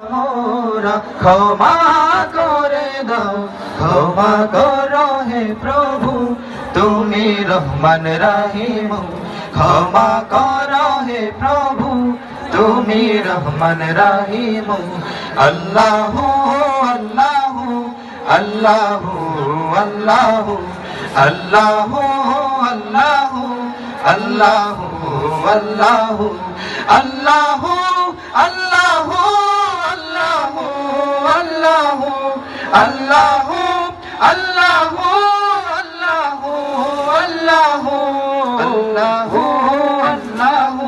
ক্ষমা করে দাও, ক্ষমা করো হে প্রভু, তুমি রহমান রাহিম, ক্ষমা করো হে প্রভু, তুমি রহমান রাহিম, আল্লাহ আল্লাহ আল্লাহ আল্লাহ আল্লাহ আল্লাহ আল্লাহ আল্লাহ আল্লাহ আল্লাহ আল্লাহ আল্লাহ আল্লাহ আল্লাহ আল্লাহ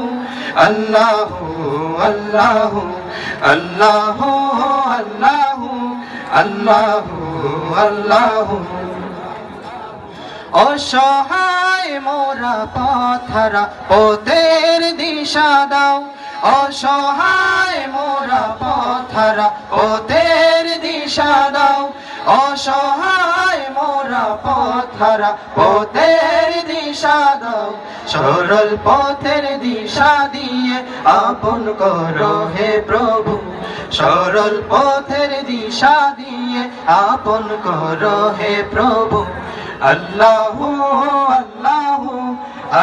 আল্লাহ আল্লাহ আল্লাহ আল্লাহ আল্লাহ অসহায় মোরা পথরা পথের দিশা দাও অসহায় মোরা পথরা দাও অসহায় মোরা পথরা, পথের দিশা দাও। সরল পথের দিশা দিয়ে আপন করো হে প্রভু। সরল পথের দিশা দিয়ে আপন করো হে প্রভু। আল্লাহ আল্লাহ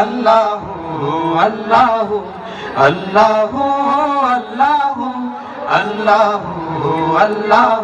আল্লাহ আল্লাহ আল্লাহ আল্লাহ আল্লাহ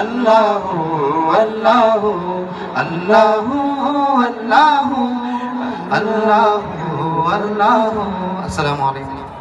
আল্লাহ আল্লাহ আল্লাহ আল্লাহ আল্লাহ আল্লাহ। আসসালামু আলাইকুম।